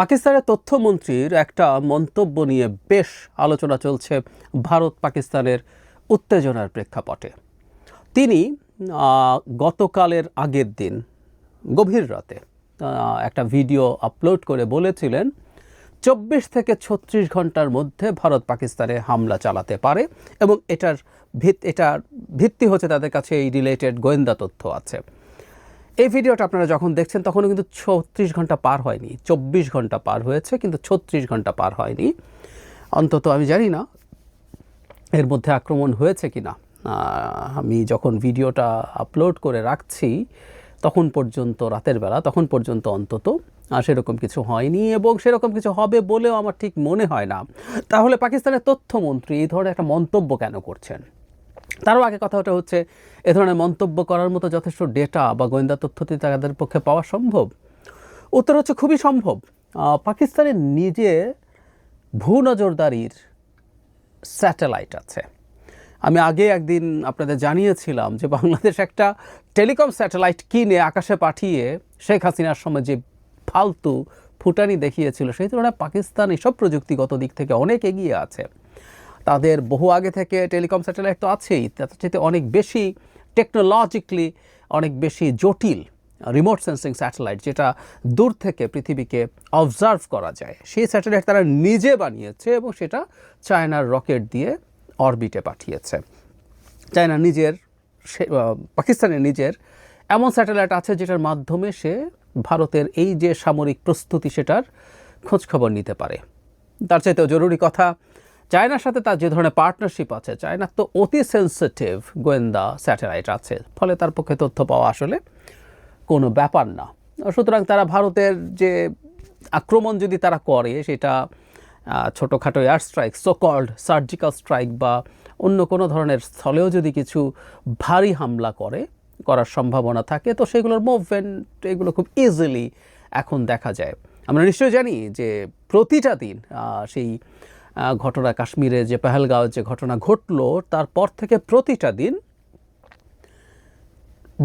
পাকিস্তানের তথ্যমন্ত্রীর একটা মন্তব্য নিয়ে বেশ আলোচনা চলছে ভারত পাকিস্তানের উত্তেজনার প্রেক্ষাপটে। তিনি গতকালের আগের দিন, গভীর রাতে একটা ভিডিও আপলোড করে বলেছিলেন, চব্বিশ থেকে ছত্রিশ ঘণ্টার মধ্যে ভারত পাকিস্তানে হামলা চালাতে পারে এবং এটার ভিত, এটার ভিত্তি হচ্ছে তাদের কাছে এই রিলেটেড গোয়েন্দা তথ্য আছে। এই ভিডিওটা আপনারা যখন দেখছেন, তখনও কিন্তু ছত্রিশ ঘণ্টা পার হয়নি। চব্বিশ ঘণ্টা পার হয়েছে, কিন্তু ছত্রিশ ঘণ্টা পার হয়নি। অন্তত আমি জানি না এর মধ্যে আক্রমণ হয়েছে কি না আমি যখন ভিডিওটা আপলোড করে রাখছি, তখন পর্যন্ত, রাতের বেলা, তখন পর্যন্ত অন্তত সেরকম কিছু হয়নি এবং সেরকম কিছু হবে বলেও আমার ঠিক মনে হয় না। তাহলে পাকিস্তানের তথ্যমন্ত্রী এই ধরনের একটা মন্তব্য কেন করছেন? তারও আগে কথাটা হচ্ছে, এ ধরনের মন্তব্য করার মতো যথেষ্ট ডেটা বা গোয়েন্দা তথ্য কি তাদের পক্ষে পাওয়া সম্ভব? উত্তর হচ্ছে খুবই সম্ভব। পাকিস্তানের নিজে ভূ নজরদারির স্যাটেলাইট আছে। আমি আগে একদিন আপনাদের জানিয়েছিলাম যে বাংলাদেশ একটা টেলিকম স্যাটেলাইট কিনে আকাশে পাঠিয়ে শেখ হাসিনার সময় যে ফালতু ফুটানি দেখিয়েছিল, সেই তুলনায় পাকিস্তান এসব প্রযুক্তিগত দিক থেকে অনেক এগিয়ে আছে। তাদের বহু আগে থেকে টেলিকম স্যাটেলাইট তো আছেই, তার চাইতে অনেক বেশি টেকনোলজিক্যালি অনেক বেশি জটিল রিমোট সেন্সিং স্যাটেলাইট যেটা দূর থেকে পৃথিবীকে অবজার্ভ করা যায়। সেই স্যাটেলাইট তারা নিজে বানিয়েছে এবং সেটা চায়নার রকেট দিয়ে অরবিটে পাঠিয়েছে। চায়না নিজের, সে পাকিস্তানের নিজের এমন স্যাটেলাইট আছে যেটার মাধ্যমে সে ভারতের এই যে সামরিক প্রস্তুতি সেটার খোঁজখবর নিতে পারে। তার চাইতেও জরুরি কথা চায়নার সাথে তার যে ধরনের পার্টনারশিপ আছে চায়নার তো অতি সেন্সিটিভ গোয়েন্দা স্যাটেলাইট আছে, ফলে তার পক্ষে তথ্য পাওয়া আসলে কোনো ব্যাপার না। সুতরাং তারা ভারতের যে আক্রমণ যদি তারা করে, সেটা ছোটোখাটো air strike so called surgical strike বা অন্য কোনো ধরনের স্থলেও যদি কিছু ভারী হামলা করে, করার সম্ভাবনা থাকে, তো সেগুলোর মুভমেন্ট এগুলো খুব ইজিলি এখন দেখা যায়। আমরা নিশ্চয়ই জানি যে প্রতিটা দিন সেই ঘটনা কাশ্মীরে যে পেহেলগাঁও যে ঘটনা ঘটলো, তারপর থেকে প্রতিটা দিন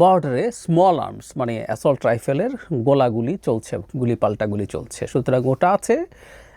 বর্ডারে স্মল আর্মস মানে অ্যাসল্ট রাইফেলের গোলাগুলি চলছে গুলি পাল্টা গুলি চলছে। সুতরাং ওটা আছে।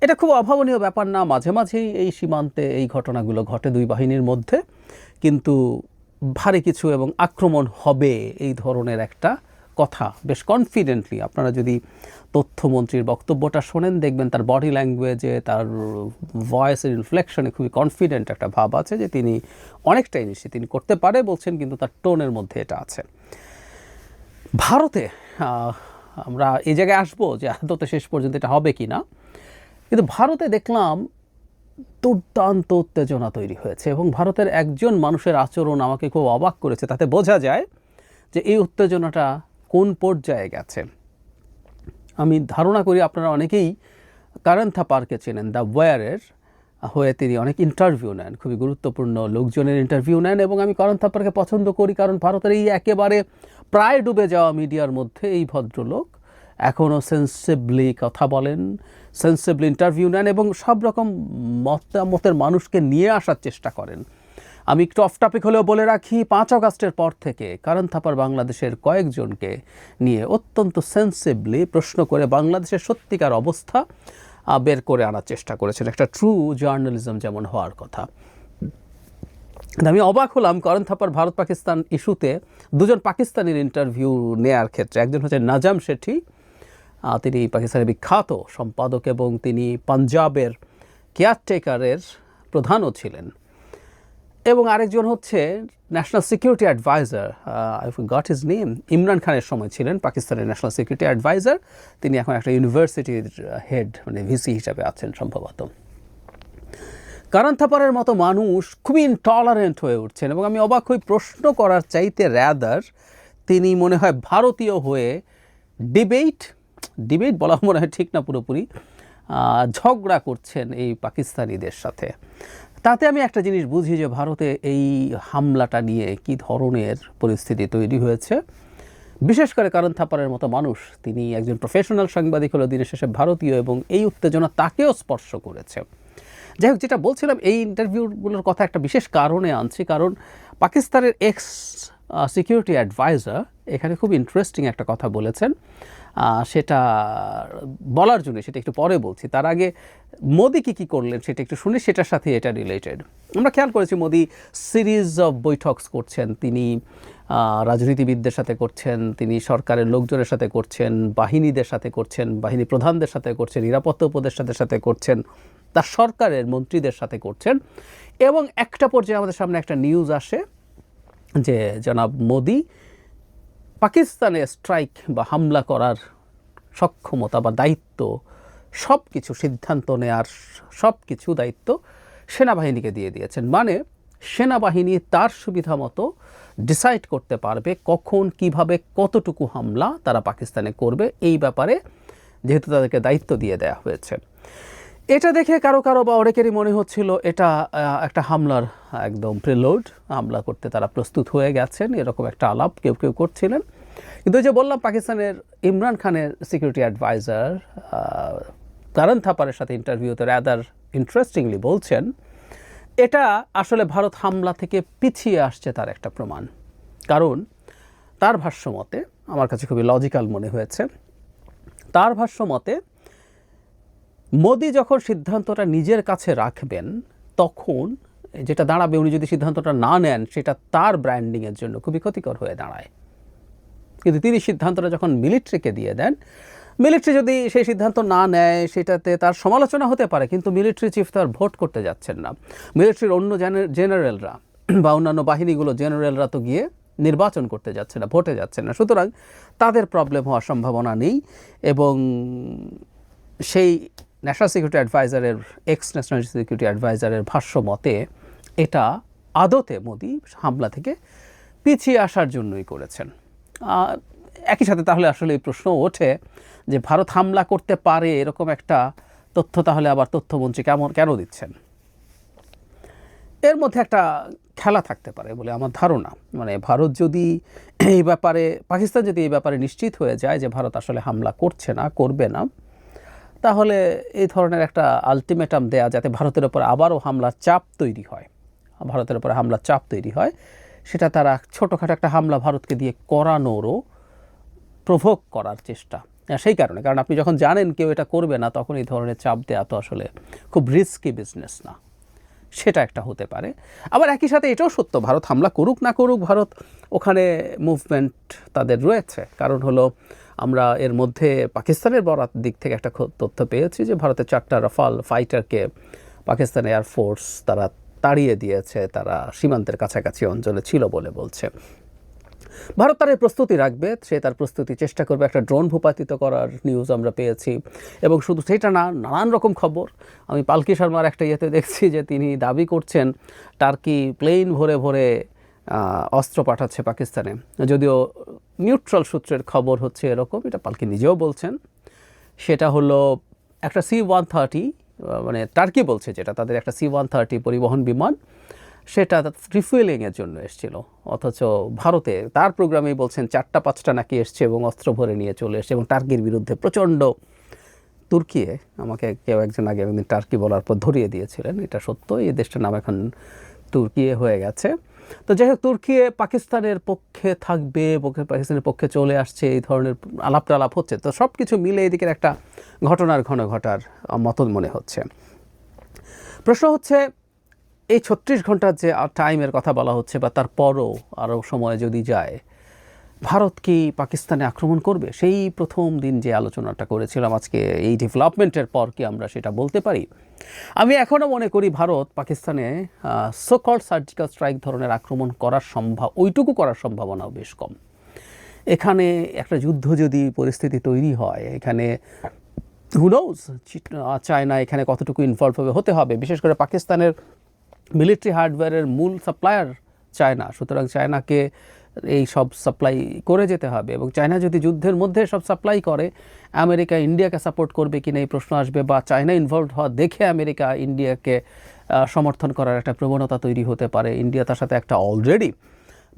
এটা খুব অভাবনীয় ব্যাপার না, মাঝে মাঝেই এই সীমান্তে এই ঘটনাগুলো ঘটে দুই বাহিনীর মধ্যে। কিন্তু ভারী কিছু এবং আক্রমণ হবে এই ধরনের একটা কথা বেশ কনফিডেন্টলি আপনারা যদি তথ্যমন্ত্রীর বক্তব্যটা শোনেন, দেখবেন তার বডি ল্যাঙ্গুয়েজে তার ভয়েসের ইনফ্লেকশনে খুবই কনফিডেন্ট একটা ভাব আছে যে তিনি অনেকটাই নিশ্চিত তিনি করতে পারে বলছেন, কিন্তু তার টোনের মধ্যে এটা আছে। ভারতে আমরা এই জায়গায় আসব যে আদতে শেষ পর্যন্ত এটা হবে কি না কিন্তু ভারতে দেখলাম দুর্দান্ত উত্তেজনা তৈরি হয়েছে এবং ভারতের একজন মানুষের আচরণ আমাকে খুব অবাক করেছে। তাতে বোঝা যায় যে এই উত্তেজনাটা কোন পর্যায়ে গেছে? আমি ধারণা করি আপনারা অনেকেই কারণ পার্কে চেনেন, দ্য ওয়ারের হয়ে তিনি অনেক ইন্টারভিউ নেন, খুবই গুরুত্বপূর্ণ লোকজনের ইন্টারভিউ নেন এবং আমি করণ থাপ্পারকে পছন্দ করি কারণ ভারতের এই একেবারে প্রায় ডুবে যাওয়া মিডিয়ার মধ্যে এই ভদ্রলোক এখনও সেন্সিবলি কথা বলেন সেন্সিবলি ইন্টারভিউ নেন এবং সব রকম মতামতের মানুষকে নিয়ে আসার চেষ্টা করেন। আমি একটু অফ টপিক হলেও বলে রাখি, পাঁচ আগস্টের পর থেকে কারণ থাপার বাংলাদেশের কয়েকজনকে নিয়ে অত্যন্ত সেন্সিবলি প্রশ্ন করে বাংলাদেশের সত্যিকার অবস্থা বের করে আনার চেষ্টা করেছেন। একটা ট্রু জার্নালিজম যেমন হওয়ার কথা। আমি অবাক হলাম করণ থাপার ভারত পাকিস্তান ইস্যুতে দুজন পাকিস্তানির ইন্টারভিউ নেয়ার ক্ষেত্রে, একজন হচ্ছে নাজাম শেঠি তিনি পাকিস্তানের বিখ্যাত সম্পাদক এবং তিনি পাঞ্জাবের কেয়ারটেকারের প্রধানও ছিলেন। এবং আরেকজন হচ্ছে national security adviser I got his name Imran খানের সময় ছিলেন, পাকিস্তানের ন্যাশনাল সিকিউরিটি অ্যাডভাইজার তিনি এখন একটা ইউনিভার্সিটির হেড মানে ভিসি হিসাবে আছেন সম্ভবত। কারণ থাপারের মতো মানুষ খুবই ইনটলারেন্ট হয়ে উঠছেন এবং আমি অবাক হই, প্রশ্ন করার চাইতে র্যাদার তিনি মনে হয় ভারতীয় হয়ে ডিবেট ডিবেট বলা মনে হয় ঠিক না পুরোপুরি ঝগড়া করছেন এই পাকিস্তানিদের সাথে। তাতে আমি একটা জিনিস বুঝি যে ভারতে এই হামলাটা নিয়ে কি ধরনের পরিস্থিতি তৈরি হয়েছে। বিশেষ করে কারণ থাপারের মতো মানুষ, তিনি একজন প্রফেশনাল সাংবাদিক হলো দিনের শেষে ভারতীয় এবং এই উত্তেজনা তাকেও স্পর্শ করেছে। যাই হোক, যেটা বলছিলাম, এই ইন্টারভিউগুলোর কথা একটা বিশেষ কারণে আনছি, কারণ পাকিস্তানের এক্স সিকিউরিটি অ্যাডভাইজার এখানে খুব ইন্টারেস্টিং একটা কথা বলেছেন। সেটা বলার জন্য, সেটা একটু পরে বলছি। তার আগে মোদি কী কী করলেন সেটা একটু শুনি, সেটার সাথে এটা রিলেটেড আমরা খেয়াল করেছি মোদি সিরিজ অফ বৈঠকস করছেন, তিনি রাজনীতিবিদদের সাথে করছেন, তিনি সরকারের লোকজনের সাথে করছেন, বাহিনীদের সাথে করছেন, বাহিনী প্রধানদের সাথে করছেন, নিরাপত্তা উপদেষ্টাদের সাথে করছেন, তার সরকারের মন্ত্রীদের সাথে করছেন। এবং একটা পর্যায়ে আমাদের সামনে একটা নিউজ আসে যে জনাব মোদি পাকিস্তানে স্ট্রাইক বা হামলা করার সক্ষমতা বা দায়িত্ব সব কিছু সিদ্ধান্ত নেওয়ার সব কিছু দায়িত্ব সেনাবাহিনীকে দিয়ে দিয়েছেন। মানে সেনাবাহিনী তার সুবিধা মতো ডিসাইড করতে পারবে কখন, কীভাবে, কতটুকু হামলা তারা পাকিস্তানে করবে, এই ব্যাপারে যেহেতু তাদেরকে দায়িত্ব দিয়ে দেওয়া হয়েছে। এটা দেখে কারও কারও বা অনেকেরই মনে হচ্ছিল এটা একটা হামলার একদম প্রিলোড হামলা করতে তারা প্রস্তুত হয়ে গেছেন, এরকম একটা আলাপ কেউ কেউ করছিলেন। কিন্তু যে বললাম, পাকিস্তানের ইমরান খানের সিকিউরিটি অ্যাডভাইজার কারণ থাপারের সাথে ইন্টারভিউতে রাদার ইন্টারেস্টিংলি বলছেন, এটা আসলে ভারত হামলা থেকে পিছিয়ে আসছে তার একটা প্রমাণ। কারণ তার ভাষ্য মতে, আমার কাছে খুবই লজিক্যাল মনে হয়েছে, তার ভাষ্য মতে মোদি যখন সিদ্ধান্তটা নিজের কাছে রাখবেন, তখন যেটা দাঁড়াবে উনি যদি সিদ্ধান্তটা না নেন, সেটা তার ব্র্যান্ডিংয়ের জন্য খুবই ক্ষতিকর হয়ে দাঁড়ায়। কিন্তু তিনি সিদ্ধান্তটা যখন মিলিটারিকে দিয়ে দেন, মিলিটারি যদি সেই সিদ্ধান্ত না নেয়, সেটাতে তার সমালোচনা হতে পারে, কিন্তু মিলিটারি চিফ তো আর ভোট করতে যাচ্ছেন না। মিলিটারির অন্য জেনে- জেনারেলরা বা অন্যান্য বাহিনীগুলো জেনারেলরা তো গিয়ে নির্বাচন করতে যাচ্ছে না, ভোটে যাচ্ছে না। সুতরাং তাদের প্রবলেম হওয়ার সম্ভাবনা নেই এবং সেই ন্যাশনাল সিকিউরিটি অ্যাডভাইজারের এক্স ন্যাশনাল সিকিউরিটি অ্যাডভাইজারের ভাষ্য মতে, এটা আদতে মোদি হামলা থেকে পিছিয়ে আসার জন্যই করেছেন। একই সাথে তাহলে আসলে এই প্রশ্ন ওঠে যে ভারত হামলা করতে পারে এরকম একটা তথ্য, তাহলে আবার তথ্যমন্ত্রী কেমন, কেন দিচ্ছেন? এর মধ্যে একটা খেলা থাকতে পারে বলে আমার ধারণা। মানে ভারত যদি এই ব্যাপারে, পাকিস্তান যদি এই ব্যাপারে নিশ্চিত হয়ে যায় যে ভারত আসলে হামলা করছে না, করবে না তাহলে এই ধরনের একটা আলটিমেটাম দেয়া যাতে ভারতের ওপর আবারও হামলার চাপ তৈরি হয়। ভারতের ওপর হামলার চাপ তৈরি হয়। সেটা তারা ছোটোখাটো একটা হামলা ভারতকে দিয়ে করানোরও প্রভোগ করার চেষ্টা। সেই কারণে, কারণ আপনি যখন জানেন কেউ এটা করবে না, তখন এই ধরনের চাপ দেওয়া তো আসলে খুব রিস্কি বিজনেস না। সেটা একটা হতে পারে। আবার একই সাথে এটাও সত্য, ভারত হামলা করুক না করুক, ভারত ওখানে মুভমেন্ট তাদের রয়েছে। কারণ হলো আমরা এর মধ্যে পাকিস্তানের বরাত দিক থেকে একটা তথ্য পেয়েছি যে ভারতের চারটা রাফাল ফাইটারকে পাকিস্তান এয়ারফোর্স তারা তাড়িয়ে দিয়েছে, তারা সীমান্তের কাছাকাছি অঞ্চলে ছিল বলে বলছে। ভারত তার প্রস্তুতি রাখবে, সে তার প্রস্তুতি চেষ্টা করবে একটা ড্রোন ভূপাতিত করার নিউজ আমরা পেয়েছি। এবং শুধু সেটা না, নানান রকম খবর। আমি পালকি শর্মার একটা ইয়েতে দেখছি যে তিনি দাবি করছেন, টার্কি প্লেন ভরে ভরে অস্ত্র পাঠাচ্ছে পাকিস্তানে। যদিও নিউট্রাল সূত্রের খবর হচ্ছে এরকম, এটা পালকি নিজেও বলছেন। সেটা হলো একটা সি ওয়ান থার্টি মানে টার্কি বলছে যেটা, তাদের একটা সি ওয়ান থার্টি পরিবহন বিমান, সেটা রিফুয়েলিংয়ের জন্য এসেছিল। অথচ ভারতে তার প্রোগ্রামেই বলছেন, চারটা, পাঁচটা নাকি এসছে এবং অস্ত্র ভরে নিয়ে চলে এসছে এবং টার্কির বিরুদ্ধে প্রচণ্ড তুর্কিয়ে আমাকে কেউ একজন আগে একদিন টার্কি বলার পর ধরিয়ে দিয়েছিলেন, এটা সত্য। এই দেশটার নাম এখন তুর্কিয়ে হয়ে গেছে। তো যাই হোক তুর্কিয়ে পাকিস্তানের পক্ষে থাকবে পাকিস্তানের পক্ষে চলে আসছে, এই ধরনের আলাপ টালাপ হচ্ছে। তো সব কিছু মিলে এদিকের একটা ঘটনার ঘন ঘটার মতন মনে হচ্ছে। প্রশ্ন হচ্ছে, এই ছত্রিশ ঘণ্টার যে টাইমের কথা বলা হচ্ছে বা তার পরও আরও সময় যদি যায় ভারত কি পাকিস্তানে আক্রমণ করবে? সেই প্রথম দিন যে আলোচনাটা করেছিলাম আজকে, এই ডেভেলপমেন্টের পর কি আমরা সেটা বলতে পারি? আমি এখনও মনে করি ভারত পাকিস্তানে সোকল সার্জিক্যাল স্ট্রাইক ধরনের আক্রমণ করার সম্ভব ওইটুকু করার সম্ভাবনাও বেশ কম। এখানে একটা যুদ্ধ যদি পরিস্থিতি তৈরি হয়, এখানে হুনোজ চায়না এখানে কতটুকু ইনভলভ হবে, হতে হবে। বিশেষ করে পাকিস্তানের মিলিটারি হার্ডওয়্যারের মূল সাপ্লায়ার চায়না। সুতরাং চায়নাকে এই সব সাপ্লাই করে যেতে হবে এবং চায়না যদি যুদ্ধের মধ্যে সব সাপ্লাই করে, আমেরিকা ইন্ডিয়াকে সাপোর্ট করবে কিনা এই প্রশ্ন আসবে বা চায়না ইনভলভ হওয়া দেখে আমেরিকা ইন্ডিয়াকে সমর্থন করার একটা প্রবণতা তৈরি হতে পারে। ইন্ডিয়া তার সাথে একটা অলরেডি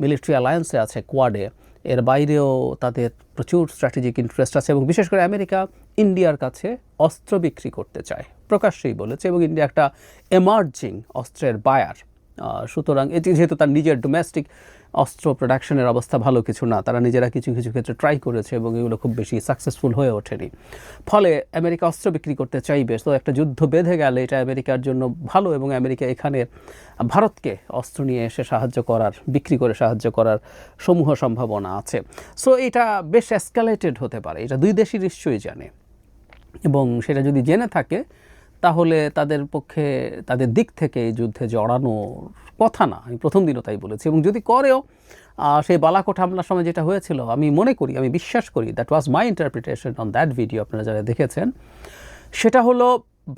মিলিটারি অ্যালায়েন্সে আছে কোয়াডে এর বাইরেও তাদের প্রচুর স্ট্র্যাটেজিক ইন্টারেস্ট আছে এবং বিশেষ করে আমেরিকা ইন্ডিয়ার কাছে অস্ত্র বিক্রি করতে চায়। প্রকাশ্যেই বলেছে এবং ইন্ডিয়া একটা এমার্জিং অস্ত্রের বায়ার সুতরাং এটি যেহেতু তার নিজের ডোমেস্টিক অস্ত্র প্রোডাকশনের অবস্থা ভালো কিছু না। তারা নিজেরা কিছু কিছু ক্ষেত্রে ট্রাই করেছে এবং এগুলো খুব বেশি সাকসেসফুল হয়ে ওঠেনি। ফলে আমেরিকা অস্ত্র বিক্রি করতে চাইবে। তো একটা যুদ্ধ বেঁধে গেলে এটা আমেরিকার জন্য ভালো এবং আমেরিকা এখানে ভারতকে অস্ত্র নিয়ে এসে সাহায্য করার, বিক্রি করে সাহায্য করার সমূহ সম্ভাবনা আছে। সো এটা বেশ এসকালেটেড হতে পারে। এটা দুই দেশই নিশ্চয়ই জানে। এবং সেটা যদি জেনে থাকে তাহলে তাদের পক্ষে, তাদের দিক থেকে এই যুদ্ধে জড়ানোর কথা না। আমি প্রথম দিনও তাই বলেছি। এবং যদি করেও সেই বালাকোট হামলার সময় যেটা হয়েছিল, আমি মনে করি, আমি বিশ্বাস করি that was my interpretation on that video আপনারা যারা দেখেছেন, সেটা হলো,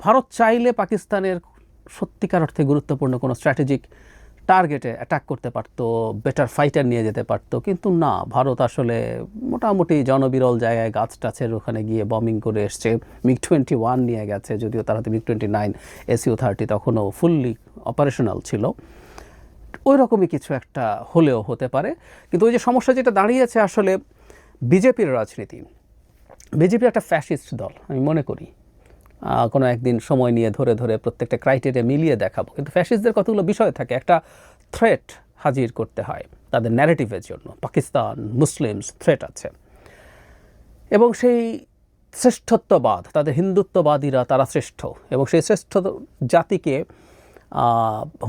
ভারত চাইলে পাকিস্তানের সত্যিকার অর্থে গুরুত্বপূর্ণ কোনো স্ট্র্যাটেজিক টার্গেটে অ্যাটাক করতে পারতো বেটার ফাইটার নিয়ে যেতে পারতো, কিন্তু না, ভারত আসলে মোটামুটি জনবিরল জায়গায় গাছ টাছের ওখানে গিয়ে বমিং করে এসছে। মিগ টোয়েন্টি ওয়ান নিয়ে গেছে, যদিও তারা MiG twenty nine SU thirty তখনও ফুললি অপারেশনাল ছিল। ওই রকমই কিছু একটা হলেও হতে পারে, কিন্তু ওই যে সমস্যা যেটা দাঁড়িয়েছে আসলে, বিজেপির রাজনীতি। বিজেপি একটা ফ্যাসিস্ট দল, আমি মনে করি। কোনো একদিন সময় নিয়ে ধরে ধরে প্রত্যেকটা ক্রাইটেরিয়া মিলিয়ে দেখাবো। কিন্তু ফ্যাসিস্টদের কতগুলো বিষয় থাকে, একটা থ্রেট হাজির করতে হয় তাদের ন্যারেটিভের জন্য। পাকিস্তান, মুসলিমস থ্রেট আছে। এবং সেই শ্রেষ্ঠত্ববাদ, তাদের হিন্দুত্ববাদীরা তারা শ্রেষ্ঠ। এবং সেই শ্রেষ্ঠ জাতিকে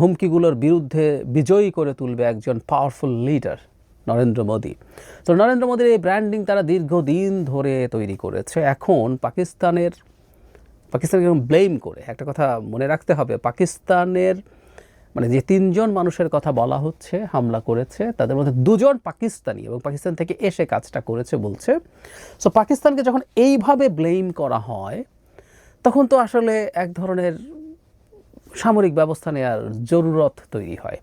হুমকিগুলোর বিরুদ্ধে বিজয়ী করে তুলবে একজন পাওয়ারফুল লিডার নরেন্দ্র মোদী। তো নরেন্দ্র মোদীর এই ব্র্যান্ডিং তারা দীর্ঘদিন ধরে তৈরি করেছে। এখন পাকিস্তানের পাকিস্তানকে ব্লেম করে, একটা কথা মনে রাখতে হবে, পাকিস্তানের মানে যে তিনজন মানুষের কথা বলা হচ্ছে, হামলা করেছে, তাদের মধ্যে দুজন পাকিস্তানি এবং পাকিস্তান থেকে এসে কাজটা করেছে বলছে। সো পাকিস্তানকে যখন এইভাবে ব্লেম করা হয়, তখন তো আসলে এক ধরনের সামরিক ব্যবস্থা নেওয়ার জরুরত তৈরি হয়।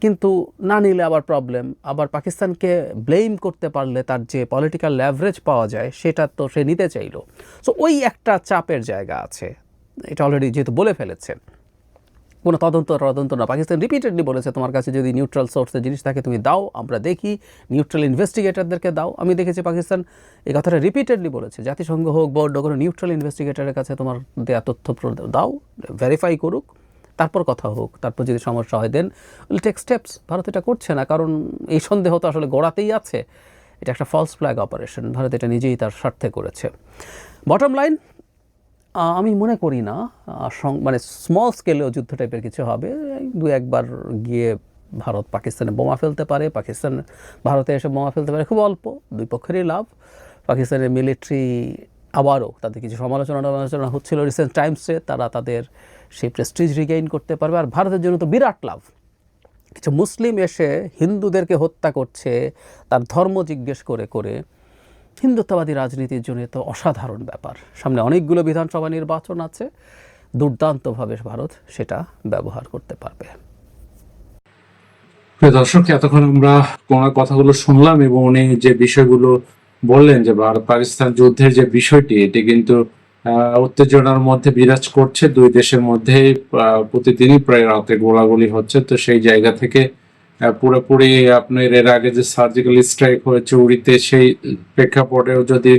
কিন্তু না নিলে আবার প্রবলেম আবার পাকিস্তানকে ব্লেম করতে পারলে তার যে পলিটিক্যাল ল্যাভারেজ পাওয়া যায়, সেটা তো সে নিতে চাইলো। সো ওই একটা চাপের জায়গা আছে। এটা অলরেডি যেহেতু বলে ফেলেছে কোনো তদন্ত তদন্ত না। পাকিস্তান রিপিটেডলি বলেছে, তোমার কাছে যদি নিউট্রাল সোর্সের জিনিস থাকে, তুমি দাও, আমরা দেখি। নিউট্রাল ইনভেস্টিগেটরদেরকে দাও। আমি দেখেছি পাকিস্তান এই কথাটা রিপিটেডলি বলেছে। জাতিসংঘ হোক বোর্ড কোনো নিউট্রাল ইনভেস্টিগেটরের কাছে তোমার দেয়া তথ্য দাও ভেরিফাই করুক। তারপর কথা হোক, তারপর যদি সমস্যা হয় then will take steps Bharat এটা করছে না, কারণ এই সন্দেহ তো আসলে গোড়াতেই আছে। এটা একটা ফলস ফ্ল্যাগ অপারেশন ভারত এটা নিজেই তার স্বার্থে করেছে। বটম লাইন আমি মনে করি না মানে স্মল স্কেলেও যুদ্ধ টাইপের কিছু হবে। দু একবার গিয়ে ভারত পাকিস্তানে বোমা ফেলতে পারে, পাকিস্তান, ভারতে এসে বোমা ফেলতে পারে, খুব অল্প, দুই পক্ষেরই লাভ। পাকিস্তানের মিলিটারি আবারও তাদের কিছু সমালোচনা টমালোচনা হচ্ছিল রিসেন্ট টাইমসে তারা তাদের সেই প্রেস্টিজ রিগেইন করতে পারবে। আর ভারতের জন্য তো বিরাট লাভ। কিছু মুসলিম এসে হিন্দুদেরকে হত্যা করছে, তার ধর্ম জিজ্ঞেস করে করে। হিন্দুত্ববাদী রাজনীতির জন্য তো অসাধারণ ব্যাপার। সামনে অনেকগুলো বিধানসভা নির্বাচন আছে, দুর্দান্তভাবে ভারত সেটা ব্যবহার করতে পারবে। প্রিয় দর্শক, এতক্ষণ আমরা ওনার কথাগুলো শুনলাম এবং উনি যে বিষয়গুলো বললেন যে ভারত পাকিস্তান যুদ্ধের যে বিষয়টি, এটি কিন্তু উত্তেজনার মধ্যে বিরাজ করছে। দুই দেশের মধ্যে প্রতিদিনই প্রায় রাতে গোলাগুলি হচ্ছে। তো সেই জায়গা থেকে পুরোপুরি আপনার এর আগে যে সার্জিক্যাল স্ট্রাইক হয়েছে উড়িতে, সেই প্রেক্ষাপটেও যদি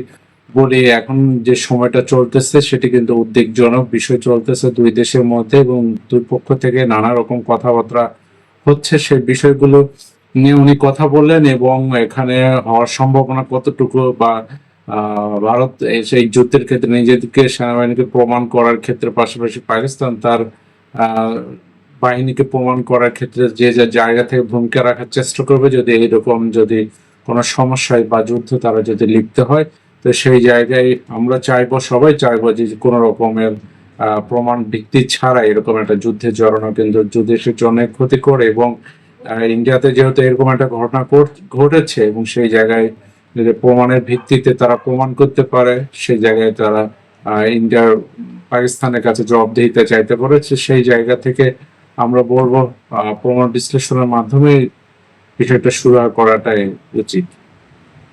বলি, এখন যে সময়টা চলতেছে, সেটি কিন্তু উদ্বেগজনক বিষয় চলতেছে দুই দেশের মধ্যে এবং দুই পক্ষ থেকে নানা রকম কথাবার্তা হচ্ছে। সেই বিষয়গুলো নিয়ে উনি কথা বললেন এবং এখানে হওয়ার সম্ভাবনা কতটুকু বা ভারত সেই যুদ্ধের ক্ষেত্রে নিজেদেরকে সেনাবাহিনীকে প্রমাণ করার ক্ষেত্রে, পাশাপাশি পাকিস্তান তার বাহিনীকে প্রমাণ করার ক্ষেত্রে যে যে জায়গা থেকে ভূমিকা রাখার চেষ্টা করবে, যদি এইরকম যদি কোনো সমস্যায় বা যুদ্ধ তারা যদি লিপ্ত হয়, তো সেই জায়গায় আমরা চাইব, সবাই চাইব যে কোনো রকমের প্রমাণ ভিত্তি ছাড়া এরকম একটা যুদ্ধে জড়ানো, কিন্তু যুদ্ধের জন্য ক্ষতিকর এবং ইন্ডিয়াতে যেহেতু এরকম একটা ঘটনা ঘট- ঘটেছে এবং সেই জায়গায় যদি প্রমাণের ভিত্তিতে তারা প্রমাণ করতে পারে, সেই জায়গায় তারা ইন্ডিয়া ইন্ডিয়ার পাকিস্তানের কাছে জবাবদিহিতা চাইতে পারে সেই জায়গা থেকে আমরা বলব প্রমাণ বিশ্লেষণের মাধ্যমে বিষয়টা শুরু করাটাই উচিত।